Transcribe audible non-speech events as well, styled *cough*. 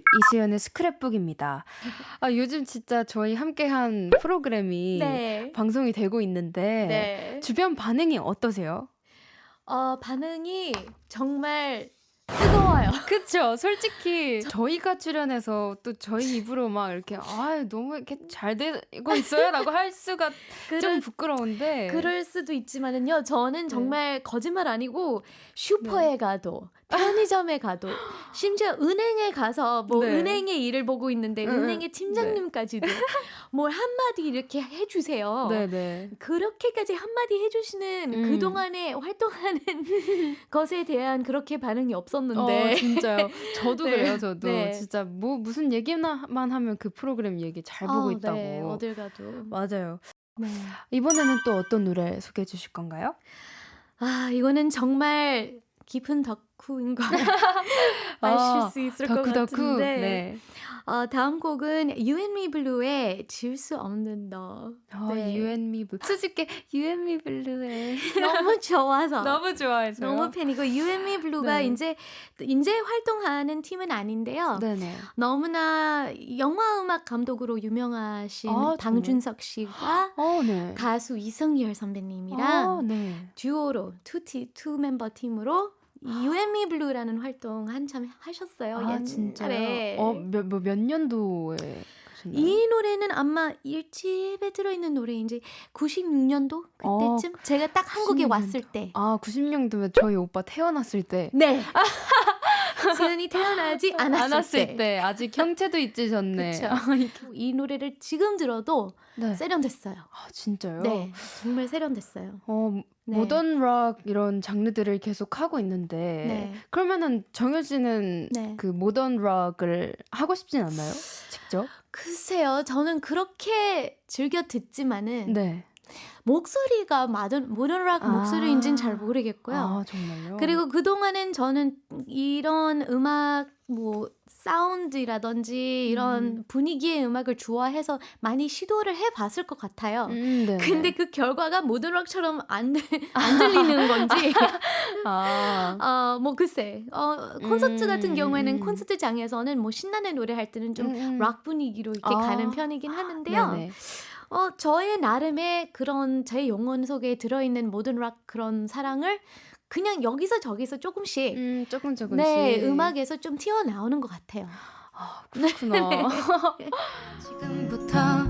이수연의 스크랩북입니다. 아, 요즘 진짜 저희 함께한 프로그램이 네. 방송이 되고 있는데 네. 주변 반응이 어떠세요? 어, 반응이 정말 뜨거워요. *laughs* 그쵸. 솔직히 저희가 출연해서 또 저희 입으로 막 이렇게 아 너무 이렇게 잘 되고 있어요라고 할 수가 *laughs* 좀 그럴, 부끄러운데. 그럴 수도 있지만은요. 저는 네. 정말 거짓말 아니고 슈퍼에 가도 편의점에 가도 *laughs* 심지어 은행에 가서 뭐 네. 은행의 일을 보고 있는데. 은행의 팀장님까지도 뭘 한마디 이렇게 해주세요. 네네. 그렇게까지 한마디 해주시는 음. 그동안에 활동하는 것에 대한 그렇게 반응이 없 었는데 어, 진짜요. *laughs* 저도 네. 그래요. 저도 네. 진짜 뭐 무슨 얘기만 하면 그 프로그램 얘기 잘 보고 아, 있다고. 네, 어딜 가도 맞아요. 네. 이번에는 또 어떤 노래 소개해 주실 건가요? 아 이거는 정말 깊은 덕후인 걸 *laughs* 아, 아실 수 있을 것 덕후 덕후. 같은데 네. 어, 다음 곡은 You and Me Blue의 질수 없는 너 아, 네. You and Me Blue. 수줍게 You and Me Blue에 *laughs* 너무 좋아서 너무 좋아해서요. 너무 팬이고 You and Me Blue가 네. 이제 이제 활동하는 팀은 아닌데요. 네네. 너무나 영화 음악 감독으로 유명하신 아, 방준석 씨가 *gasps* 어, 네. 가수 이성열 선배님이랑 아, 네. 듀오로 투티 투 멤버 팀으로 Me Blue라는 활동 한참 하셨어요. 아. 진짜요? 어, 몇, 뭐, 몇 년도에 가셨나요? 이 노래는 아마 1집에 들어있는 노래인지 96년도 어, 그때쯤 제가 딱 한국에 96년도. 왔을 때 아, 90년도면 저희 오빠 태어났을 때. 네. *laughs* 수연이 태어나지 *laughs* 않았을, 때. 아직 형체도 *laughs* 이게- 이 노래를 지금 들어도 네. 세련됐어요. 아, 진짜요? 네, 정말 세련됐어요. 어, 네. 모던 락 이런 장르들을 계속 하고 있는데 네. 그러면은 씨는 네. 그 모던 락을 하고 싶진 않나요? 직접? 글쎄요, 저는 그렇게 즐겨 듣지만은 네. 목소리가 모던 모던락 아. 목소리인지는 잘 모르겠고요. 아, 정말요? 그리고 그동안은 저는 이런 음악 뭐 사운드라든지 이런 음. 분위기의 음악을 좋아해서 많이 시도를 해봤을 것 같아요. 음, 네. 근데 그 결과가 모던락처럼 안, 들- 안 들리는 건지 *laughs* 아, 어, 뭐 글쎄 어, 콘서트 같은 음, 경우에는 음. 콘서트장에서는 뭐 신나는 노래 할 때는 좀 음, 음. 락 분위기로 이렇게 아. 가는 편이긴 하는데요. 네네. 어, 저의 나름의 그런 제 영혼 속에 들어있는 모든 락 그런 사랑을 그냥 여기서 저기서 조금씩 음, 조금 조금씩. 네 음악에서 좀 튀어나오는 것 같아요. 아, 그렇구나. *laughs* *laughs* 지금부터 볼륨을 높여